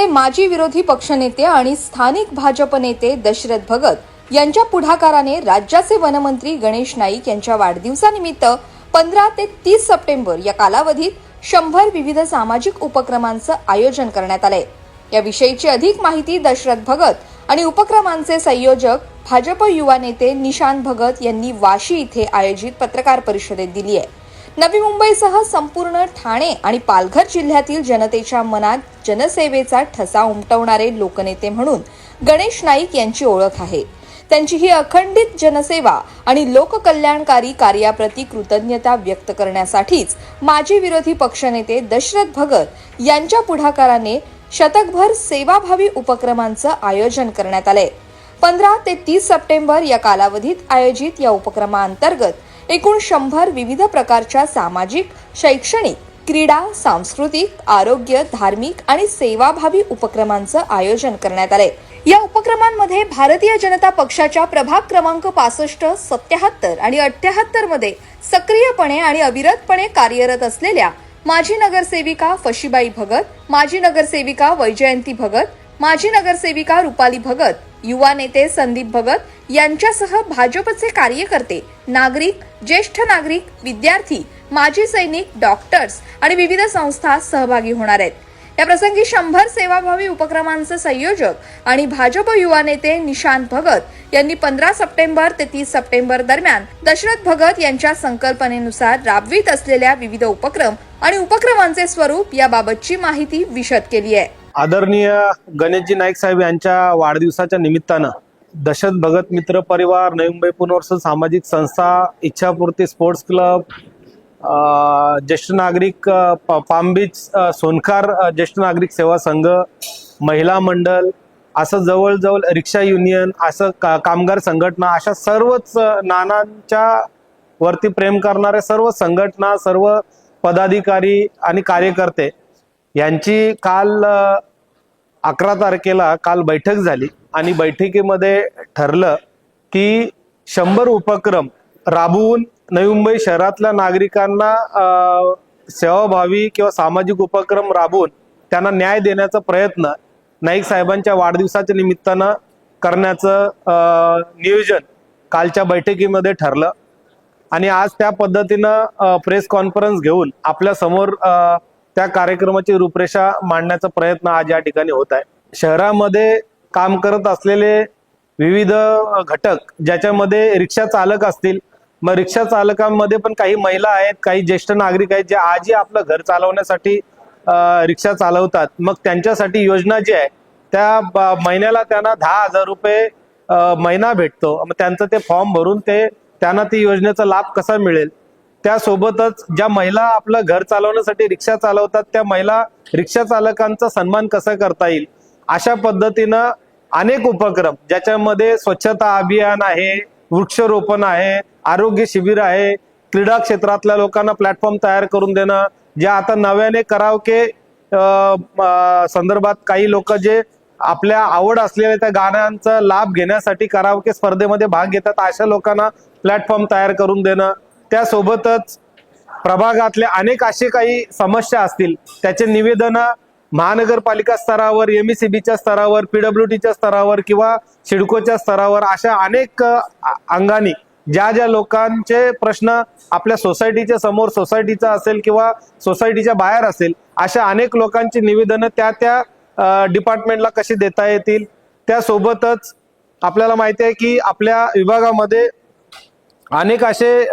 काँग्रेसचे माजी विरोधी पक्षनेते आणि स्थानिक भाजप नेते दशरथ भगत यांच्या पुढाकाराने राज्याचे वनमंत्री गणेश नाईक यांच्या वाढदिवसानिमित्त पंधरा ते तीस सप्टेंबर या कालावधीत शंभर विविध सामाजिक उपक्रमांचं आयोजन करण्यात आलंय. याविषयीची अधिक माहिती दशरथ भगत आणि उपक्रमांचे संयोजक भाजप युवा नेते निशांत भगत यांनी वाशी इथे आयोजित पत्रकार परिषदेत दिली आहे नवी मुंबईसह संपूर्ण ठाणे आणि पालघर जिल्ह्यातील जनतेच्या मनात जनसेवेचा ठसा उमटवणारे लोकनेते म्हणून गणेश नाईक यांची ओळख आहे. त्यांची ही अखंडित जनसेवा आणि लोककल्याणकारी कार्याप्रती कृतज्ञता व्यक्त करण्यासाठीच माजी विरोधी पक्षनेते दशरथ भगत यांच्या पुढाकाराने शतकभर सेवाभावी उपक्रमांचं आयोजन करण्यात आलंय. पंधरा ते तीस सप्टेंबर या कालावधीत आयोजित या उपक्रमाअंतर्गत एकूण शंभर विविध प्रकारच्या सामाजिक शैक्षणिक क्रीडा सांस्कृतिक आरोग्य धार्मिक आणि सेवाभावी उपक्रमांचं आयोजन करण्यात आलंय. या उपक्रमांमध्ये भारतीय जनता पक्षाच्या प्रभाग क्रमांक पासष्ट सत्याहत्तर आणि अठ्याहत्तरमध्ये सक्रियपणे आणि अविरतपणे कार्यरत असलेल्या माजी नगरसेविका फशीबाई भगत माजी नगरसेविका वैजयंती भगत माजी नगरसेविका रुपाली भगत युवा नेते संदीप भगत यांच्यासह भाजपचे कार्यकर्ते नागरिक ज्येष्ठ नागरिक विद्यार्थी माजी सैनिक डॉक्टर्स आणि विविध संस्था सहभागी होणार आहेत. या प्रसंगी शंभर सेवाभावी उपक्रमांचे संयोजक आणि भाजप युवा नेते निशांत भगत यांनी पंधरा सप्टेंबर ते तीस सप्टेंबर दरम्यान दशरथ भगत यांच्या संकल्पनेनुसार राबवित असलेल्या विविध उपक्रम आणि उपक्रमांचे स्वरूप याबाबतची माहिती विशद केली आहे. आदरणीय गणेशजी नाईक साहेब यांच्या वाढदिवसाच्या निमित्तानं दशरथ भगत मित्र परिवार नवी मुंबई पुनर्वसन सामाजिक संस्था इच्छापूर्ती स्पोर्ट्स क्लब ज्येष्ठ नागरिक प- पाम बीच ज्येष्ठ नागरिक सेवा संघ महिला मंडळ असं जवळजवळ रिक्षा युनियन असं का कामगार संघटना अशा सर्वच नानांच्या वरती प्रेम करणाऱ्या सर्व संघटना सर्व पदाधिकारी आणि कार्यकर्ते यांची काल अकरा तारखेला काल बैठक झाली. आणि बैठकीमध्ये ठरलं की शंभर उपक्रम राबवून नवी मुंबई शहरातल्या नागरिकांना सेवाभावी किंवा सामाजिक उपक्रम राबवून त्यांना न्याय देण्याचा प्रयत्न नाईक साहेबांच्या वाढदिवसाच्या निमित्तानं करण्याचं नियोजन कालच्या बैठकीमध्ये ठरलं. आणि आज त्या पद्धतीनं प्रेस कॉन्फरन्स घेऊन आपल्यासमोर त्या कार्यक्रमाची रूपरेषा मांडण्याचा प्रयत्न आज या ठिकाणी होत आहे. शहरामध्ये काम करत असलेले विविध घटक ज्याच्यामध्ये रिक्षा चालक असतील. मग रिक्षा चालकांमध्ये पण काही महिला आहेत काही ज्येष्ठ नागरिक आहेत जे आजही आपलं घर चालवण्यासाठी रिक्षा चालवतात. मग त्यांच्यासाठी योजना जी आहे त्या ब- महिन्याला त्यांना दहा हजार रुपये महिना भेटतो. मग त्यांचं ते फॉर्म भरून ते त्यांना ती योजनेचा लाभ कसा मिळेल? त्यासोबतच ज्या महिला आपलं घर चालवण्यासाठी रिक्षा चालवतात त्या महिला रिक्षा चालकांचा सन्मान कसा करता येईल? अशा पद्धतीनं अनेक उपक्रम ज्याच्यामध्ये स्वच्छता अभियान आहे वृक्षरोपण आहे आरोग्य शिबिर आहे क्रीडा क्षेत्रातल्या लोकांना प्लॅटफॉर्म तयार करून देणं जे आता नव्याने करावके संदर्भात काही लोक जे आपल्या आवड असलेल्या त्या गाण्यांचा लाभ घेण्यासाठी करावके स्पर्धेमध्ये भाग घेतात अशा लोकांना प्लॅटफॉर्म तयार करून देणं. त्यासोबतच प्रभागातल्या अनेक असे काही समस्या असतील त्याचे निवेदन महानगरपालिका स्तरावर एमईसीबीच्या स्तरावर पीडब्ल्यू टीच्या स्तरावर किंवा सिडकोच्या स्तरावर अशा अनेक अंगाने अंगानी ज्या ज्या लोकांचे प्रश्न आपल्या सोसायटीच्या समोर सोसायटीचा असेल किंवा सोसायटीच्या बाहेर असेल अशा अनेक लोकांची निवेदनं त्या त्या डिपार्टमेंटला कशी देता येतील? त्यासोबतच आपल्याला माहिती आहे की आपल्या विभागामध्ये अनेक असे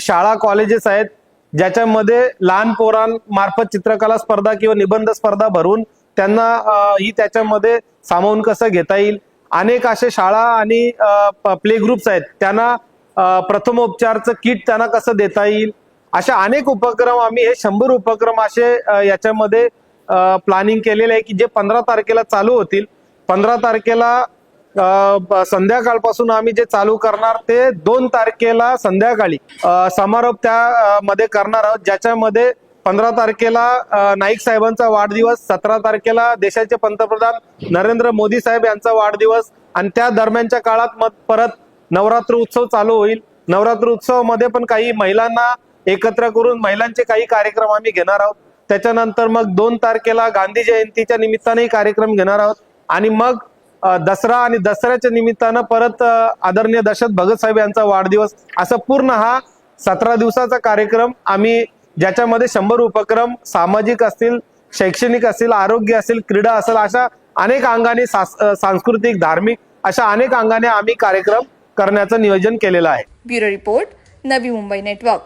शाळा कॉलेजेस आहेत ज्याच्यामध्ये लहान पोरांमार्फत चित्रकला स्पर्धा किंवा निबंध स्पर्धा भरून त्यांना ही त्याच्यामध्ये सामावून कसं घेता येईल? अनेक असे शाळा आणि प्ले ग्रुप्स आहेत. त्यांना प्रथमोपचारचं किट त्यांना कसं देता येईल? अशा अनेक उपक्रम आम्ही हे शंभर उपक्रम असे याच्यामध्ये प्लॅनिंग केलेले आहे की जे पंधरा तारखेला चालू होतील. पंधरा तारखेला संध्याकाळपासून आम्ही जे चालू करणार ते दोन तारखेला संध्याकाळी समारोप त्या मध्ये करणार आहोत. ज्याच्यामध्ये पंधरा तारखेला नाईक साहेबांचा वाढदिवस सतरा तारखेला देशाचे पंतप्रधान नरेंद्र मोदी साहेब यांचा वाढदिवस आणि त्या दरम्यानच्या काळात मग परत नवरात्र उत्सव चालू होईल. नवरात्र उत्सवामध्ये पण काही महिलांना एकत्र करून महिलांचे काही कार्यक्रम आम्ही घेणार आहोत. त्याच्यानंतर मग दोन तारखेला गांधी जयंतीच्या निमित्तानेही कार्यक्रम घेणार आहोत. आणि मग दसरा आणि दसऱ्याच्या निमित्तानं परत आदरणीय दशरथ भगत साहेब यांचा वाढदिवस. असा पूर्ण हा सतरा दिवसाचा कार्यक्रम. आम्ही ज्याच्यामध्ये शंभर उपक्रम सामाजिक असतील शैक्षणिक असतील आरोग्य असेल क्रीडा असेल अशा अनेक अंगाने सास- सांस्कृतिक धार्मिक अशा अनेक अंगाने आम्ही कार्यक्रम करण्याचं नियोजन केलेलं आहे. Bureau report Navi Mumbai network.